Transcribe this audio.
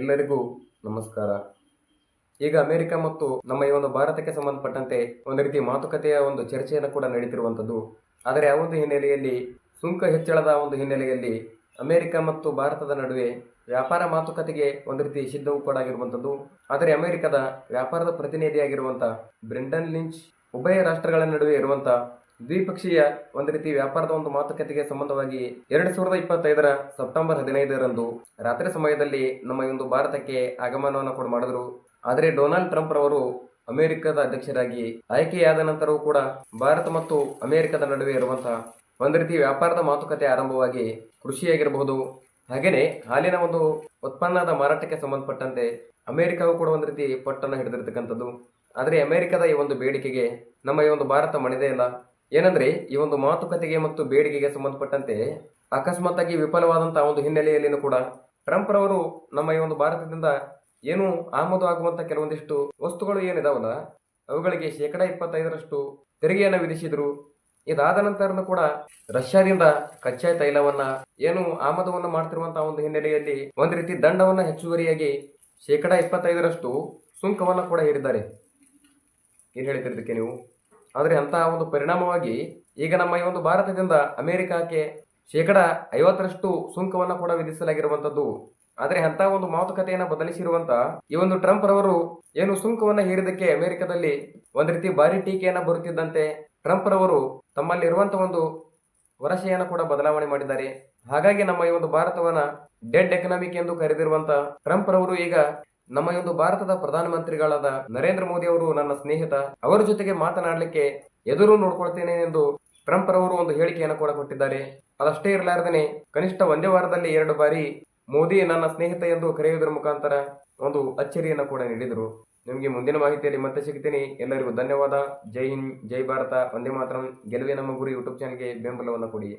ಎಲ್ಲರಿಗೂ ನಮಸ್ಕಾರ. ಈಗ ಅಮೆರಿಕ ಮತ್ತು ನಮ್ಮ ಈ ಒಂದು ಭಾರತಕ್ಕೆ ಸಂಬಂಧಪಟ್ಟಂತೆ ಒಂದು ರೀತಿ ಮಾತುಕತೆಯ ಒಂದು ಚರ್ಚೆಯನ್ನು ಕೂಡ ನಡೀತಿರುವಂಥದ್ದು ಆದರೆ ಆ ಒಂದು ಹಿನ್ನೆಲೆಯಲ್ಲಿ, ಸುಂಕ ಹೆಚ್ಚಳದ ಒಂದು ಹಿನ್ನೆಲೆಯಲ್ಲಿ ಅಮೆರಿಕ ಮತ್ತು ಭಾರತದ ನಡುವೆ ವ್ಯಾಪಾರ ಮಾತುಕತೆಗೆ ಒಂದು ರೀತಿ ಸಿದ್ಧವೂ ಕೂಡ ಆಗಿರುವಂಥದ್ದು. ಆದರೆ ಅಮೆರಿಕದ ವ್ಯಾಪಾರದ ಪ್ರತಿನಿಧಿಯಾಗಿರುವಂಥ ಬ್ರಿಂಡನ್ ಲಿಂಚ್ ಉಭಯ ರಾಷ್ಟ್ರಗಳ ನಡುವೆ ಇರುವಂಥ ದ್ವಿಪಕ್ಷೀಯ ಒಂದು ರೀತಿ ವ್ಯಾಪಾರದ ಒಂದು ಮಾತುಕತೆಗೆ ಸಂಬಂಧವಾಗಿ ಎರಡು ಸಾವಿರದ ಇಪ್ಪತ್ತೈದರ ಸೆಪ್ಟೆಂಬರ್ ಹದಿನೈದರಂದು ರಾತ್ರಿ ಸಮಯದಲ್ಲಿ ನಮ್ಮ ಒಂದು ಭಾರತಕ್ಕೆ ಆಗಮನವನ್ನು ಕೂಡ ಮಾಡಿದ್ರು. ಆದರೆ ಡೊನಾಲ್ಡ್ ಟ್ರಂಪ್ ರವರು ಅಮೆರಿಕದ ಅಧ್ಯಕ್ಷರಾಗಿ ಆಯ್ಕೆಯಾದ ನಂತರವೂ ಕೂಡ ಭಾರತ ಮತ್ತು ಅಮೆರಿಕದ ನಡುವೆ ಇರುವಂತಹ ಒಂದು ರೀತಿ ವ್ಯಾಪಾರದ ಮಾತುಕತೆ ಆರಂಭವಾಗಿ ಕೃಷಿಯಾಗಿರಬಹುದು. ಹಾಗೆಯೇ ಹಾಲಿನ ಒಂದು ಉತ್ಪನ್ನದ ಮಾರಾಟಕ್ಕೆ ಸಂಬಂಧಪಟ್ಟಂತೆ ಅಮೆರಿಕವು ಕೂಡ ಒಂದು ರೀತಿ ಪಟ್ಟನ್ನು ಹಿಡಿದಿರ್ತಕ್ಕಂಥದ್ದು. ಆದರೆ ಅಮೆರಿಕದ ಈ ಒಂದು ಬೇಡಿಕೆಗೆ ನಮ್ಮ ಈ ಒಂದು ಭಾರತ ಮಣಿದೇ ಇಲ್ಲ. ಏನಂದ್ರೆ, ಈ ಒಂದು ಮಾತುಕತೆಗೆ ಮತ್ತು ಬೇಡಿಕೆಗೆ ಸಂಬಂಧಪಟ್ಟಂತೆ ಅಕಸ್ಮಾತ್ತಾಗಿ ವಿಫಲವಾದಂತಹ ಒಂದು ಹಿನ್ನೆಲೆಯಲ್ಲಿನೂ ಕೂಡ ಟ್ರಂಪ್ ರವರು ನಮ್ಮ ಈ ಒಂದು ಭಾರತದಿಂದ ಏನು ಆಮದು ಆಗುವಂತ ಕೆಲವೊಂದಿಷ್ಟು ವಸ್ತುಗಳು ಏನಿದಾವಲ್ಲ, ಅವುಗಳಿಗೆ ಶೇಕಡ ಇಪ್ಪತ್ತೈದರಷ್ಟು ತೆರಿಗೆಯನ್ನು ವಿಧಿಸಿದ್ರು. ಇದಾದ ನಂತರನೂ ಕೂಡ ರಷ್ಯಾದಿಂದ ಕಚ್ಚಾ ತೈಲವನ್ನ ಏನು ಆಮದವನ್ನು ಮಾಡ್ತಿರುವಂತಹ ಒಂದು ಹಿನ್ನೆಲೆಯಲ್ಲಿ ಒಂದು ರೀತಿ ದಂಡವನ್ನ ಹೆಚ್ಚುವರಿಯಾಗಿ ಶೇಕಡ ಇಪ್ಪತ್ತೈದರಷ್ಟು ಸುಂಕವನ್ನು ಕೂಡ ಹೇರಿದ್ದಾರೆ ಏನು ಹೇಳ್ತಿದ್ದಕ್ಕೆ ನೀವು? ಆದರೆ ಅಂತಹ ಒಂದು ಪರಿಣಾಮವಾಗಿ ಈಗ ನಮ್ಮ ಈ ಒಂದು ಭಾರತದಿಂದ ಅಮೆರಿಕಕ್ಕೆ ಶೇಕಡ ಐವತ್ತರಷ್ಟು ಸುಂಕವನ್ನು ಕೂಡ ವಿಧಿಸಲಾಗಿರುವಂಥದ್ದು ಆದರೆ ಅಂತ ಒಂದು ಮಾತುಕತೆಯನ್ನು ಬದಲಿಸಿರುವಂತ ಈ ಒಂದು ಟ್ರಂಪ್ ರವರು ಏನು ಸುಂಕವನ್ನು ಹೇರಿದಕ್ಕೆ ಅಮೆರಿಕದಲ್ಲಿ ಒಂದು ರೀತಿ ಭಾರಿ ಟೀಕೆಯನ್ನು ಬರುತ್ತಿದ್ದಂತೆ ಟ್ರಂಪ್ ರವರು ತಮ್ಮಲ್ಲಿರುವಂತಹ ಒಂದು ವರಸೆಯನ್ನು ಕೂಡ ಬದಲಾವಣೆ ಮಾಡಿದ್ದಾರೆ. ಹಾಗಾಗಿ ನಮ್ಮ ಈ ಒಂದು ಭಾರತವನ್ನ ಡೆಡ್ ಎಕನಾಮಿಕ್ ಎಂದು ಕರೆದಿರುವಂತ ಟ್ರಂಪ್ ರವರು ಈಗ ನಮ್ಮ ಒಂದು ಭಾರತದ ಪ್ರಧಾನಮಂತ್ರಿಗಳಾದ ನರೇಂದ್ರ ಮೋದಿ ಅವರು ನನ್ನ ಸ್ನೇಹಿತ, ಅವರ ಜೊತೆಗೆ ಮಾತನಾಡಲಿಕ್ಕೆ ಎದುರು ನೋಡ್ಕೊಳ್ತೇನೆ ಎಂದು ಟ್ರಂಪ್ ರವರು ಒಂದು ಹೇಳಿಕೆಯನ್ನು ಕೂಡ ಕೊಟ್ಟಿದ್ದಾರೆ. ಅದಷ್ಟೇ ಇರಲಾರ್ದೇನೆ, ಕನಿಷ್ಠ ಒಂದೇ ವಾರದಲ್ಲಿ ಎರಡು ಬಾರಿ ಮೋದಿ ನನ್ನ ಸ್ನೇಹಿತ ಎಂದು ಕರೆಯುವುದರ ಮುಖಾಂತರ ಒಂದು ಅಚ್ಚರಿಯನ್ನು ಕೂಡ ನೀಡಿದರು. ನಿಮಗೆ ಮುಂದಿನ ಮಾಹಿತಿಯಲ್ಲಿ ಮತ್ತೆ ಸಿಗ್ತೀನಿ. ಎಲ್ಲರಿಗೂ ಧನ್ಯವಾದ. ಜೈ ಹಿಂದ್, ಜೈ ಭಾರತ. ಒಂದೇ ಮಾತ್ರ. ಗೆಲುವೆ ನಮ್ಮ ಗುರಿ ಯೂಟ್ಯೂಬ್ ಚಾನಲ್ಗೆ ಬೆಂಬಲವನ್ನು ಕೊಡಿ.